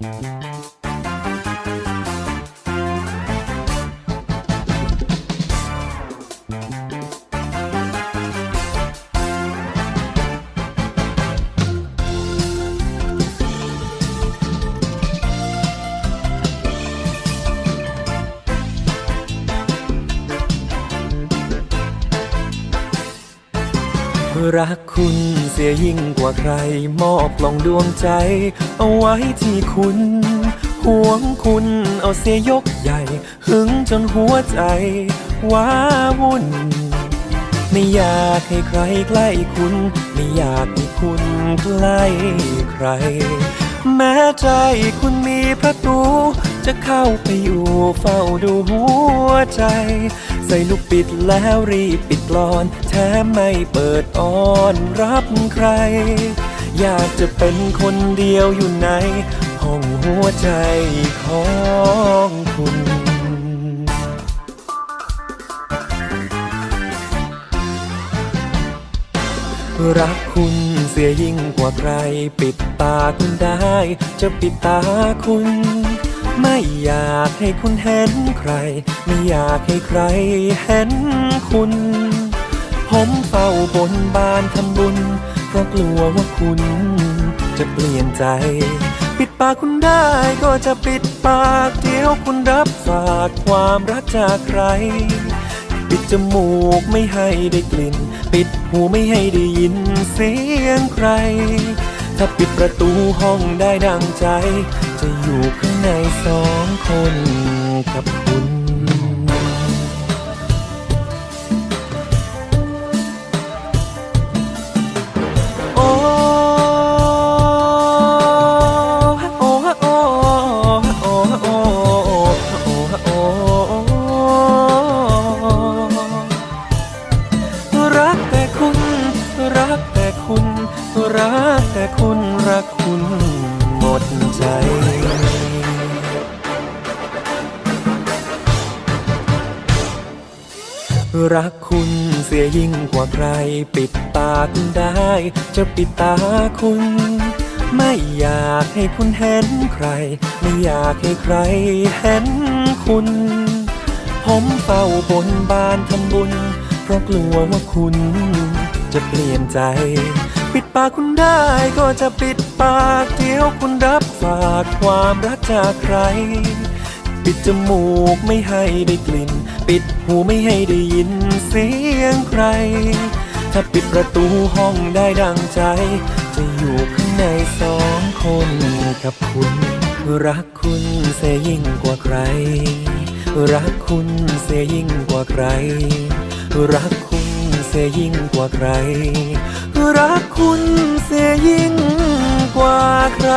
Thank you. รักคุณเสียยิ่งกว่าใคร มอบกล่องดวงใจ เอาไว้ที่คุณห่วงคุณเอาเสียยกใหญ่ หึงจนหัวใจว้าวุ่น ไม่อยากให้ใครใกล้คุณ ไม่อยากให้คุณใกล้ใคร แม้ใจคุณมีประตู จะเข้าไปอยู่เฝ้าดูหัวใจ ใส่ลูกปิดแล้วรีบปิดกลอน แถมไม่เปิดอ้อนรับใคร อยากจะเป็นคนเดียวอยู่ใน ห้องหัวใจของคุณรักคุณเสียยิ่งกว่าใคร ปิดตาคุณได้ จะปิดตาคุณ ไม่อยากให้คุณเห็นใคร ไม่อยากให้ใครเห็นคุณ ผมเฝ้าบนบานทำบุญ เพราะกลัวว่าคุณจะเปลี่ยนใจ ปิดปากคุณได้ก็จะปิดปากเดี๋ยวคุณรับฝากความรักจากใคร ปิดจมูกไม่ให้ได้กลิ่น ปิดหูไม่ให้ได้ยินเสียงใคร ถ้าปิดประตูห้องได้ดังใจ จะอยู่ข้างในสองคนกับคุณโอ้โอ้โอ้โอ้โอ้โอ้โอ้รักแต่คุณรักแต่คุณ รักแต่คุณรักคุณหมดใจรักคุณเสียยิ่งกว่าใคร ปิดตาคุณได้ จะปิดตาคุณ ไม่อยากให้คุณเห็นใคร ไม่อยากให้ใครเห็นคุณ ผมเฝ้าบนบานทำบุญ เพราะกลัวว่าคุณจะเปลี่ยนใจ ปิดปากคุณได้ก็จะปิดปากเดี๋ยวคุณรับฝากความรักจากใคร ปิดจมูกไม่ให้ได้กลิ่น ปิดหูไม่ให้ได้ยินเสียงใคร ถ้าปิดประตูห้องได้ดังใจ จะอยู่ข้างในสองคนกับคุณ รักคุณเสียยิ่งกว่าใคร รักคุณเสียยิ่งกว่าใคร รักคุณ สียยิ่งกว่าใคร รักคุณเสียยิ่งกว่าใคร